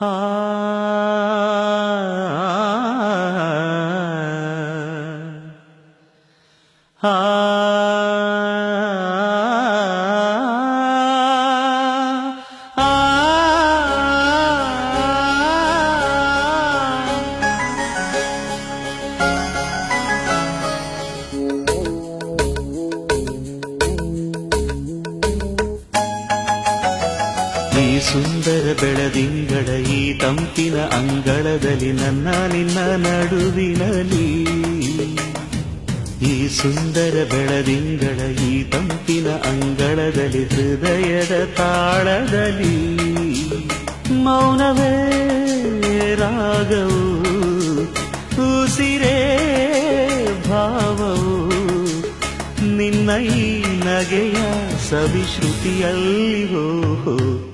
Ah. ಸುಂದರ ಬೆಳದಿಂಗಳ ಈ ತಂಪಿನ ಅಂಗಳದಲ್ಲಿ ನನ್ನ ನಿನ್ನ ನಡುವಿನಲಿ ಈ ಸುಂದರ ಬೆಳದಿಂಗಳ ಈ ತಂಪಿನ ಅಂಗಳದಲ್ಲಿ ಹೃದಯದ ತಾಳದಲ್ಲಿ. ಮೌನವೇ ರಾಗವು, ಉಸಿರೇ ಭಾವವು, ನಿನ್ನ ಈ ನಗೆಯ ಸವಿಶ್ರುತಿಯಲ್ಲಿವೋ ಈ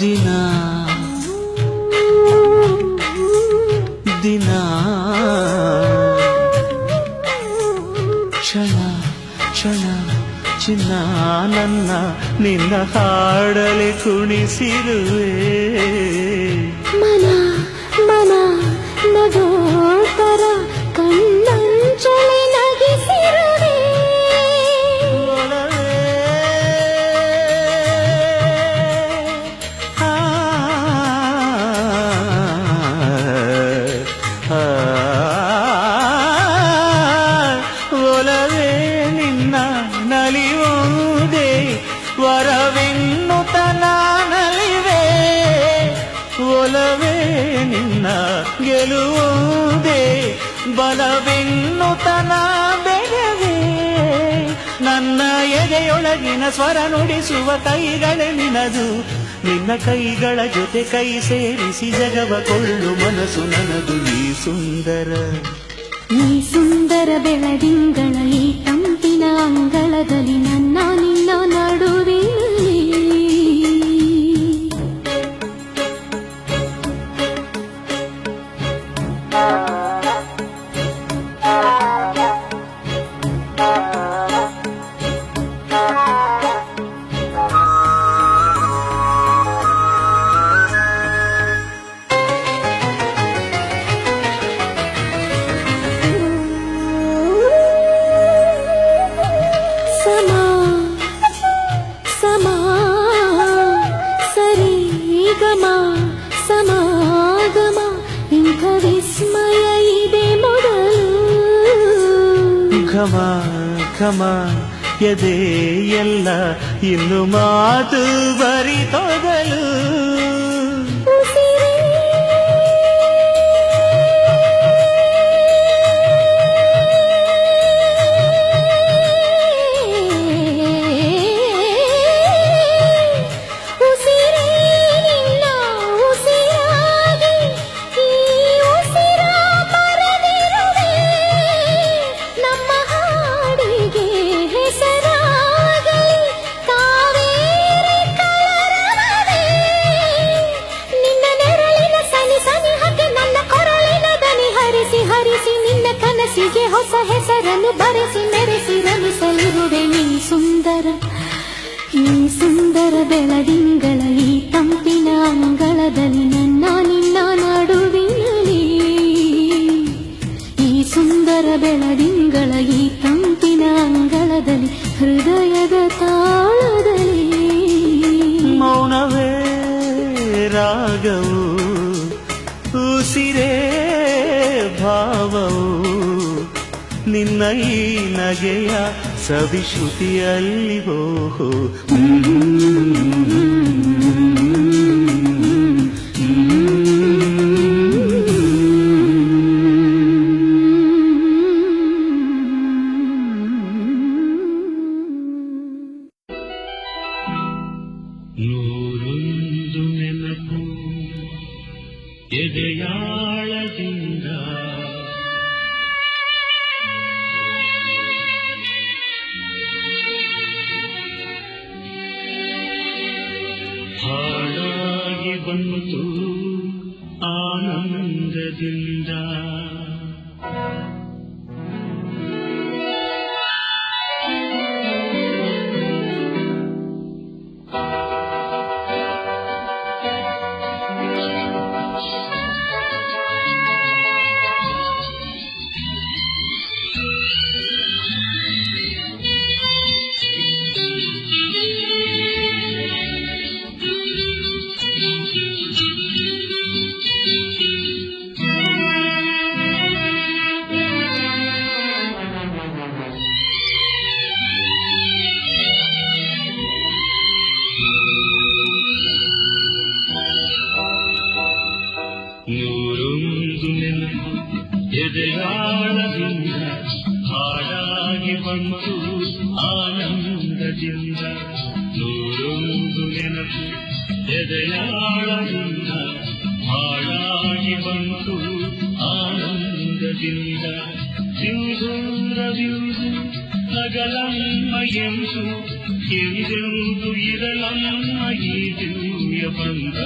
ದಿನ. ದಿನ. ಕ್ಷಣ ಕ್ಷಣ ಚಿನ್ನ ನನ್ನ ನಿನ್ನ ಹಾಡಲಿ ಕುಣಿಸಿರುವೆ. ಒಲವೇ ನಿನ್ನ ನಲಿಯುವುದೇ. ವರವೆನ್ನುತ್ತ ನಲಿವೆ. ಒಲವೇ ನಿನ್ನ ಗೆಲುವುದೇ. ಬಲವೆನ್ನುತನ ಬೆಳವೇ ನನ್ನ ಎದೆಯೊಳಗಿನ ಸ್ವರ ನುಡಿಸುವ ಕೈಗಳೇ ನಿನದು. ನಿನ್ನ ಕೈಗಳ ಜೊತೆ ಕೈ ಸೇರಿಸಿ ಜಗವ ಕೊಳ್ಳು ಮನಸ್ಸು ನನದು ಈ ಸುಂದರ. ಈ ಸುಂದರ ಬೆಳದಿಂಗಳ ಈ ತಂಪಿನ ಅಂಗಳದಲ್ಲಿ ನನ್ನ ನಿನ್ನ ನಡುವಿನಲ್ಲಿ ಘಮ ಎದೆ ಎಲ್ಲ ಇನ್ನು ಮಾತು ಬರಿತೊದಲು ಕನಸಿಗೆ ಹೊಸ ಹೆಸರನ್ನು ಬರೆಸಿ ಮೆರೆಸಿ ರಮಿಸಲಿರುವೆ ನೀ ಸುಂದರ. ನೀ ಸುಂದರ ಬೆಳದಿಂಗಳ ಈ ತಂಪಿನ ಅಂಗಳದಲ್ಲಿ ನನ್ನ ನಿನ್ನ ನಡುವಿನಲ್ಲಿ. ಈ ಸುಂದರ ಬೆಳದಿಂಗಳ ಈ ತಂಪಿನ ಅಂಗಳದಲ್ಲಿ ಹೃದಯದ ತಾಳದಲ್ಲಿ. ಮೌನವೇ ರಾಗವು ನಿನ್ನ ಈ ನಗೆಯ ಸವಿಶ್ರುತಿಯಲ್ಲಿವೋ ಹ್ಮ್ आनन्दजिन्द ಎದೆಯಾಳದಿಂದ ಹಾಡಾಗಿ ಬಂತು ಆನಂದದಿಂದ ಸಿಂಧೂರವಿಂದು ಹಗಲಮ್ಮ ಎಂದು ಎಂದೆಂದು ಇರಲಮ್ಮ ಈ ದಿವ್ಯ ಬಂದ